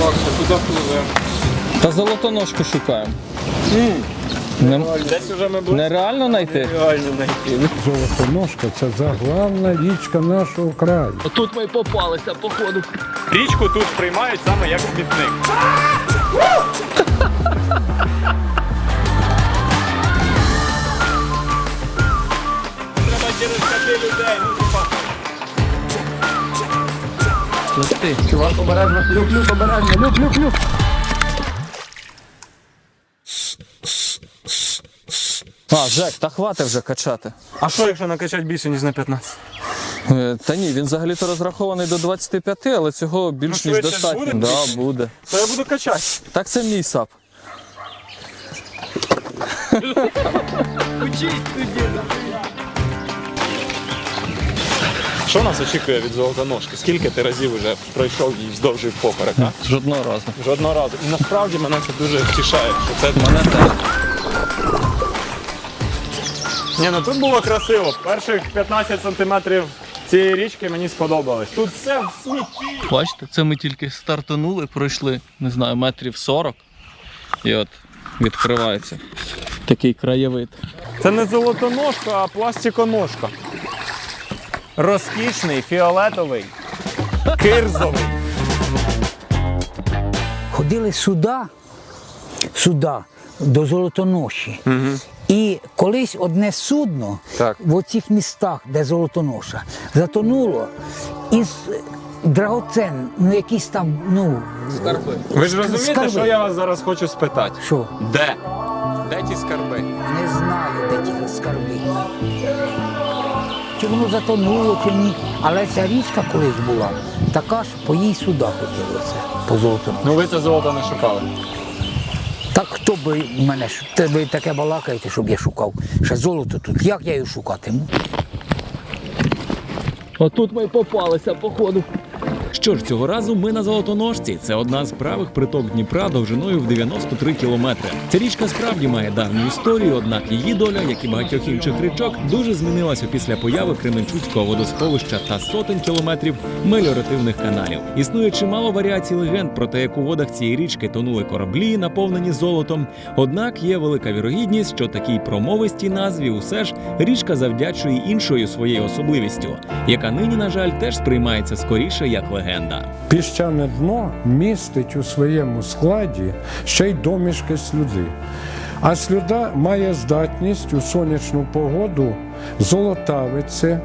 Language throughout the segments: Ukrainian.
Макса, куди пливемо? Та золотоножку шукаємо. Не- Десь уже ми були. Нереально знайти? Реально знайти. Золотоножка це заглавна річка нашого краю. Тут ми попалися, походу. Річку тут сприймають саме як смітник. Треба через людей, ну типа. Ти. Чувак, обережно, люк, люк, обережно, люк, люк, люк. А, Жек, та хватить вже качати. А що, якщо накачати більше, ніж на 15? Е, Та ні, він взагалі-то розрахований до 25, але цього більш Ну, ніж швидше достатньо. буде? Да, буде. То я буду качати. Так це мій сап. Що нас очікує від золотоножки? Скільки ти разів вже пройшов її вздовж і а? Жодного разу. Жодного разу. І насправді мене це дуже втішає, що це Мене теж. Ні, ну тут було красиво. Перших 15 сантиметрів цієї річки мені сподобалось. Тут все в смітті. Бачите, це ми тільки стартанули, пройшли, не знаю, метрів 40. І от відкривається такий краєвид. Це не золотоножка, а пластиконожка. Розкішний, фіолетовий, кирзовий. ходили сюди, сюди, до Золотоноші. І колись одне судно Так. в оцих містах, де Золотоноша, затонуло із драгоцен, ну якісь там, ну, Скарби. Ви ж розумієте, Скарби. що я вас зараз хочу спитати? що, Де? Де ті скарби? не знаю, де ті скарби. Чи воно затонуло, чи ні. Але ця річка колись була, така ж по їй сюди хотілося, по золоту. Ну ви це золото не шукали. Так хто би мене ви таке балакаєте, щоб я шукав? Ще золото тут. Як я його шукатиму? Отут ми попалися, походу. Що ж, цього разу ми на Золотоножці. Це одна з правих приток Дніпра довжиною в 93 кілометри. Ця річка справді має давню історію, однак її доля, як і багатьох інших річок, дуже змінилася після появи Кременчуцького водосховища та сотень кілометрів меліоративних каналів. Існує чимало варіацій легенд про те, як у водах цієї річки тонули кораблі, наповнені золотом. Однак є велика вірогідність, що такій промовистій назві усе ж річка завдячує іншою своєю особливістю, яка нині, на жаль, теж сприймається скоріше як легенда. Піщане дно містить у своєму складі ще й домішки слюди. А слюда має здатність у сонячну погоду золотавиться.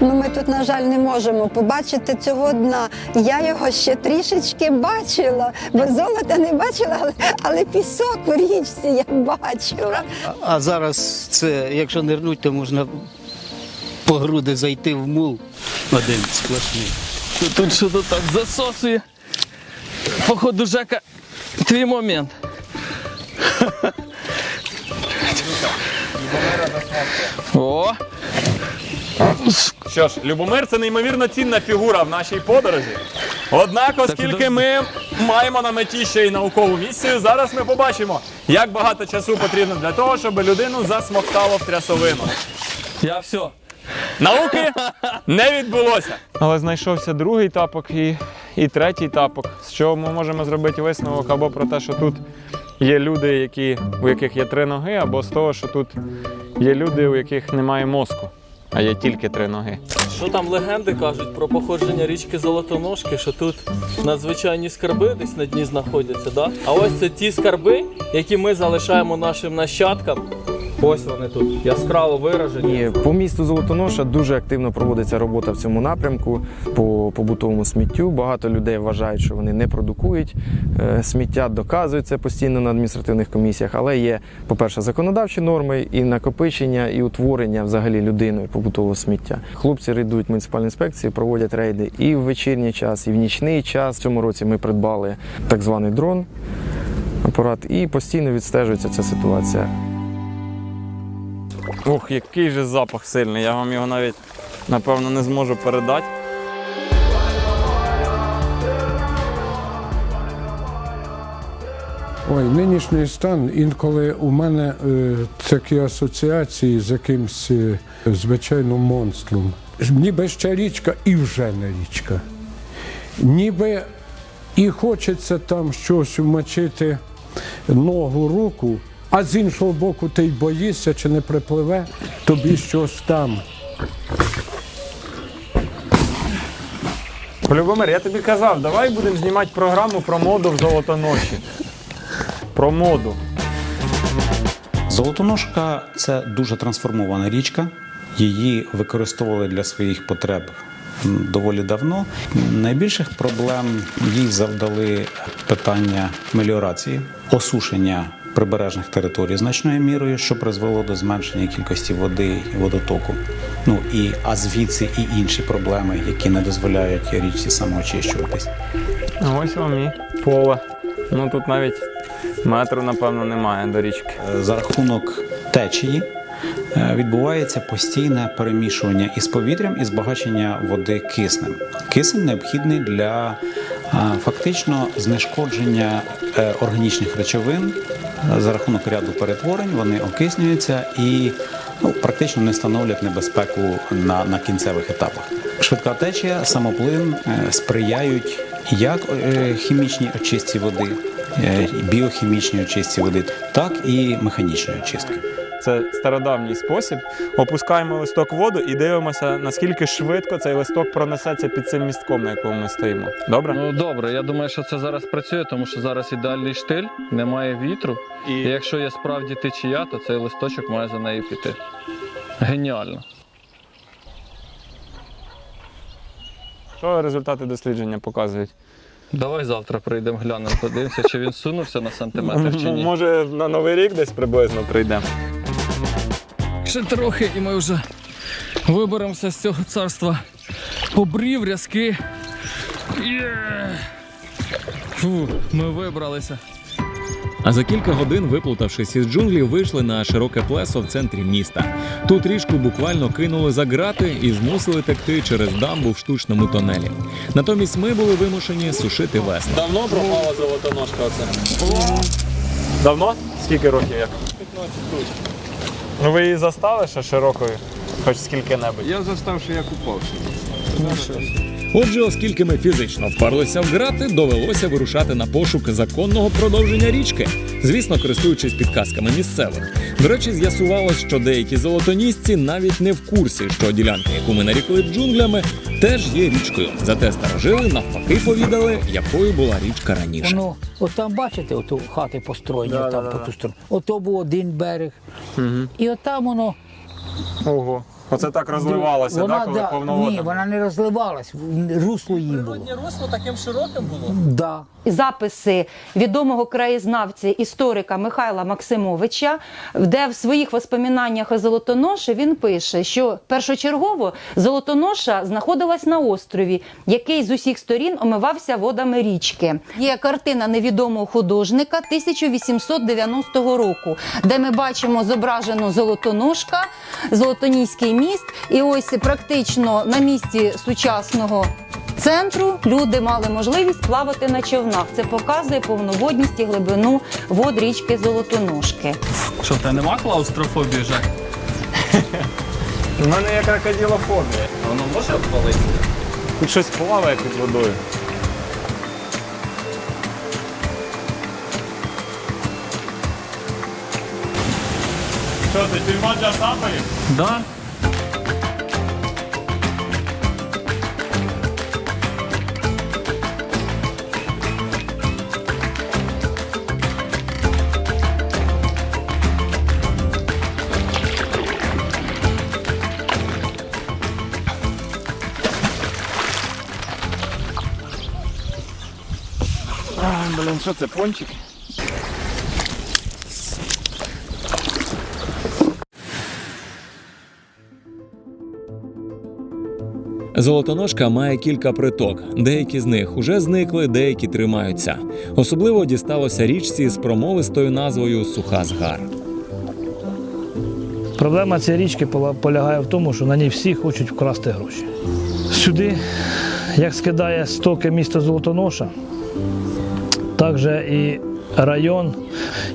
Ну, ми тут, на жаль, не можемо побачити цього дна. Я його ще трішечки бачила, бо золота не бачила, але, але пісок у річці я бачила. А зараз це, якщо нирнуть, то можна по груди зайти в мул один сплошний. Тут що то так засосує. Походу, Жека, твій момент. О! Що ж, Любомир це неймовірно цінна фігура в нашій подорожі. Однак, оскільки ми маємо на меті ще й наукову місію, зараз ми побачимо, як багато часу потрібно для того, щоб людину засмоктало в трясовину. Я все. Науки не відбулося. Але знайшовся другий тапок і, і третій тапок, з чого ми можемо зробити висновок або про те, що тут є люди, які, у яких є три ноги, або з того, що тут є люди, у яких немає мозку, а є тільки три ноги. Що там легенди кажуть про походження річки Золотоножки, що тут надзвичайні скарби десь на дні знаходяться, да? А ось це ті скарби, які ми залишаємо нашим нащадкам. Ось вони тут яскраво виражені. І по місту Золотоноша дуже активно проводиться робота в цьому напрямку по побутовому сміттю. Багато людей вважають, що вони не продукують е, сміття, доказують це постійно на адміністративних комісіях. Але є, по-перше, законодавчі норми і накопичення, і утворення взагалі людиною побутового сміття. Хлопці йдуть муніципальні інспекції, проводять рейди і в вечірній час, і в нічний час. В цьому році ми придбали так званий дрон. Апарат і постійно відстежується ця ситуація. Ух, який же запах сильний, я вам його навіть напевно не зможу передати. Ой, нинішній стан інколи у мене е, такі асоціації з якимсь е, звичайно монстром. Ніби ще річка і вже не річка. Ніби і хочеться там щось вмочити ногу, руку, а з іншого боку ти й боїшся, чи не припливе тобі щось там. Любомир, я тобі казав, давай будемо знімати програму про моду в золотоноші. Про моду. Золотоножка це дуже трансформована річка. Її використовували для своїх потреб доволі давно. Найбільших проблем їй завдали питання меліорації, осушення прибережних територій значною мірою, що призвело до зменшення кількості води і водотоку. Ну і а звідси і інші проблеми, які не дозволяють річці самоочищуватись. Ось вам і поле. Ну тут навіть метру, напевно, немає до річки. За рахунок течії е, відбувається постійне перемішування із повітрям і збагачення води киснем. Кисень необхідний для е, фактично знешкодження е, органічних речовин Е, за рахунок ряду перетворень. Вони окиснюються і ну, практично не становлять небезпеку на, на кінцевих етапах. Швидка течія, самоплин е, сприяють як е, хімічній очистці води, е, біохімічній очистці води, так і механічної очистки. Це стародавній спосіб. Опускаємо листок в воду і дивимося, наскільки швидко цей листок пронесеться під цим містком, на якому ми стоїмо. Добре? Ну добре, я думаю, що це зараз працює, тому що зараз ідеальний штиль, немає вітру. І І якщо є справді течія, то цей листочок має за нею піти. Геніально. що результати дослідження показують? Давай завтра прийдемо, глянемо, подивимося, чи він сунувся на сантиметр чи ні. Може на новий рік десь приблизно прийдемо. Ще трохи, і ми вже виберемося з цього царства побрів, рязки. Фу, ми вибралися. А за кілька годин, виплутавшись із джунглів, вийшли на широке плесо в центрі міста. Тут річку буквально кинули за грати і змусили текти через дамбу в штучному тонелі. Натомість ми були вимушені сушити весну. Давно пропала золотоножка оце? Давно? Скільки років як? 15 років. Ну ви її застали ще широкою, хоч скільки-небудь. Я застав, що я купався. Отже, оскільки ми фізично впарлися в грати, довелося вирушати на пошук законного продовження річки, звісно, користуючись підказками місцевих. До речі, з'ясувалось, що деякі золотонісці навіть не в курсі, що ділянка, яку ми нарікли джунглями, теж є річкою. Зате старожили навпаки повідали, якою була річка раніше. Воно, от там бачите, ото хати построєні, там по ту сторону. Ото був один берег. І от там воно. Ого. Оце так розливалося, вона, да, коли да, повновода? Ні, вона не розливалась, русло їм було. русло таким широким було? Да. записи відомого краєзнавця історика Михайла Максимовича, де в своїх воспоминаннях о Золотоноші він пише, що першочергово Золотоноша знаходилась на острові, який з усіх сторін омивався водами річки. Є картина невідомого художника 1890 року, де ми бачимо зображену Золотоножка, Золотоніський міст, і ось практично на місці сучасного центру люди мали можливість плавати на човнах. Це показує повноводність і глибину вод річки Золотоножки. Що, в тебе нема клаустрофобії, Жак? У мене є крокодилофобія. Воно може обпалитися? Тут щось плаває під водою. Що ти, тюрма для сапарів? Да. Блін, що це, пончик? Золотоножка має кілька приток. Деякі з них уже зникли, деякі тримаються. Особливо дісталося річці з промовистою назвою Суха Згар. Проблема цієї річки полягає в тому, що на ній всі хочуть вкрасти гроші. Сюди, як скидає стоки місто Золотоноша, так же і район.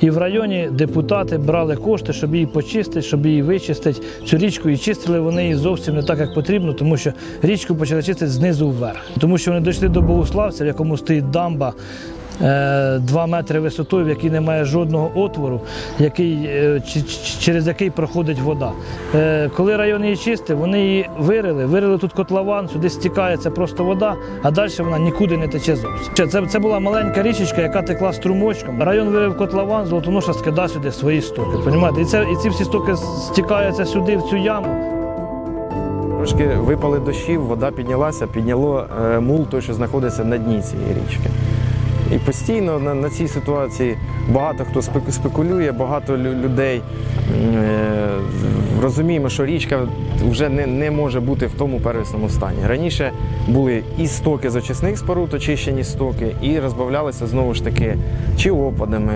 І в районі депутати брали кошти, щоб її почистити, щоб її вичистити. Цю річку і чистили вони її зовсім не так, як потрібно, тому що річку почали чистити знизу вверх. Тому що вони дійшли до Богуславця, в якому стоїть дамба. Е, Два метри висотою, в якій немає жодного отвору, який, е, через який проходить вода. Е, Коли район її чистив, вони її вирили, вирили тут котлован, сюди стікається просто вода, а далі вона нікуди не тече зовсім. Це, це була маленька річечка, яка текла струмочком. Район вирив котлован, золотоноша скидає сюди свої стоки. Понімаєте? І, це, і ці всі стоки стікаються сюди, в цю яму. Трошки випали дощів, вода піднялася, підняло е, мул, той, що знаходиться на дні цієї річки. І постійно на, на цій ситуації багато хто спек- спекулює, багато людей е, розуміємо, що річка вже не, не може бути в тому первісному стані. Раніше були і стоки з очисних споруд, очищені стоки, і розбавлялися знову ж таки чи опадами,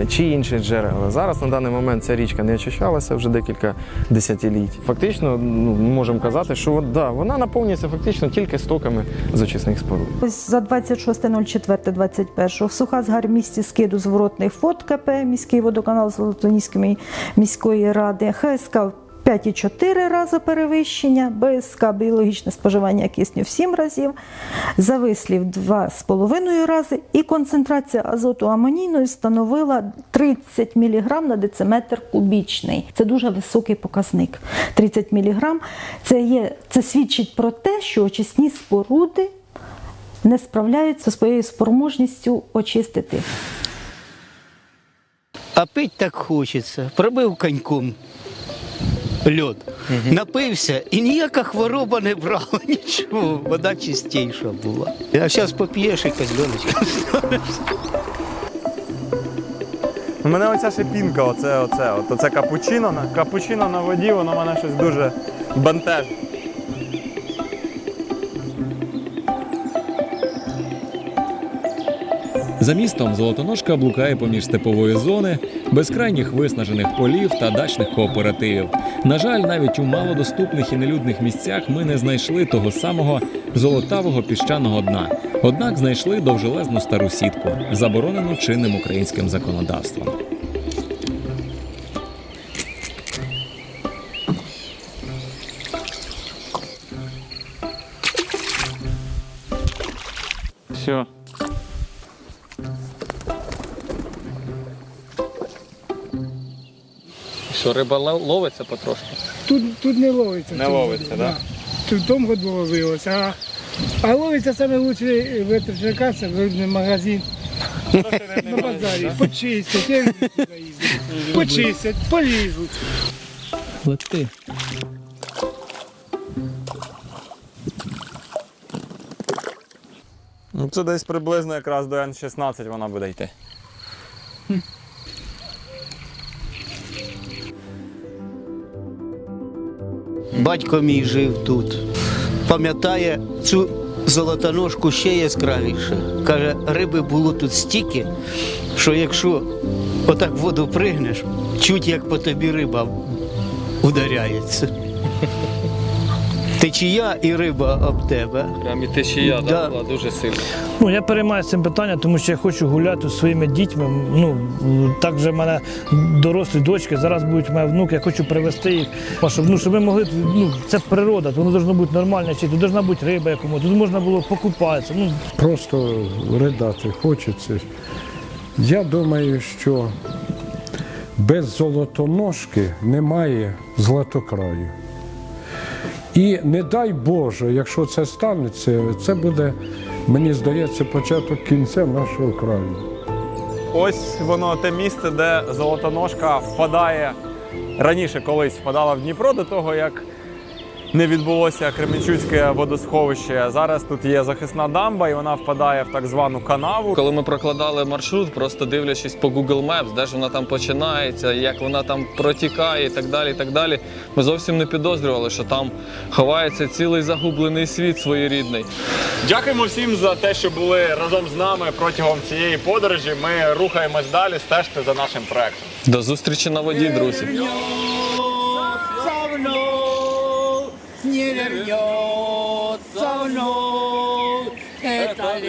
е, чи інші джерела. Зараз на даний момент ця річка не очищалася вже декілька десятиліть. Фактично, ну, можемо казати, що да, вона наповнюється фактично тільки стоками з очисних споруд. Ось за 26.04.21 в Сухазгар місті скиду зворотний ФОД КП, міський водоканал Золотоніської міської ради, ХСК 5,4 рази перевищення, БСК біологічне споживання кисню в 7 разів, завислів 2,5 рази і концентрація азоту амонійної становила 30 мг на дециметр кубічний. Це дуже високий показник. 30 мг це, є, це свідчить про те, що очисні споруди не справляються зі своєю спроможністю очистити. А пить так хочеться. Пробив коньком льод, напився і ніяка хвороба не брала, нічого. Вода чистіша була. А зараз поп'єш якась льоночка. У мене оця шипінка, оце, оце, оце капучино. на- Капучино на воді, воно мене щось дуже бентежить. За містом золотоножка блукає поміж степової зони, безкрайніх виснажених полів та дачних кооперативів. На жаль, навіть у малодоступних і нелюдних місцях ми не знайшли того самого золотавого піщаного дна. Однак знайшли довжелезну стару сітку, заборонену чинним українським законодавством. Що риба ловиться потрошки? Тут, тут не ловиться. Не ловиться, году, да? Тут в тому году ловилося. А, а ловиться саме лучше в этом Черкасах, в магазин. На базарі. Почистять. Почистять, поліжуть. Лети. Ну, це десь приблизно якраз до Н16 вона буде йти. Батько мій жив тут. Пам'ятає цю золотоножку ще яскравіше. Каже, риби було тут стільки, що якщо отак в воду пригнеш, чуть як по тобі риба ударяється. Течія і риба об тебе. Прям і течія Да. да. була дуже сильна. Ну, я переймаюся цим питанням, тому що я хочу гуляти зі своїми дітьми. Ну, так же в мене дорослі дочки, зараз будуть мої внуки, я хочу привезти їх, а щоб, ну, щоб ми могли, ну, це природа, воно повинно бути нормально, чи тут повинна бути риба якомусь, тут можна було покупатися. Ну, Просто ридати хочеться. Я думаю, що без золотоножки немає златокраю. І не дай Боже, якщо це станеться, це буде, мені здається, початок кінця нашого краю. Ось воно те місце, де золотоножка впадає раніше колись впадала в Дніпро до того, як не відбулося Кременчуцьке водосховище. Зараз тут є захисна дамба, і вона впадає в так звану канаву. Коли ми прокладали маршрут, просто дивлячись по Google Maps, де ж вона там починається, як вона там протікає і так далі. і так далі, Ми зовсім не підозрювали, що там ховається цілий загублений світ своєрідний. Дякуємо всім за те, що були разом з нами протягом цієї подорожі. Ми рухаємось далі, стежте за нашим проектом. До зустрічі на воді, друзі. nie wiem, co no, eta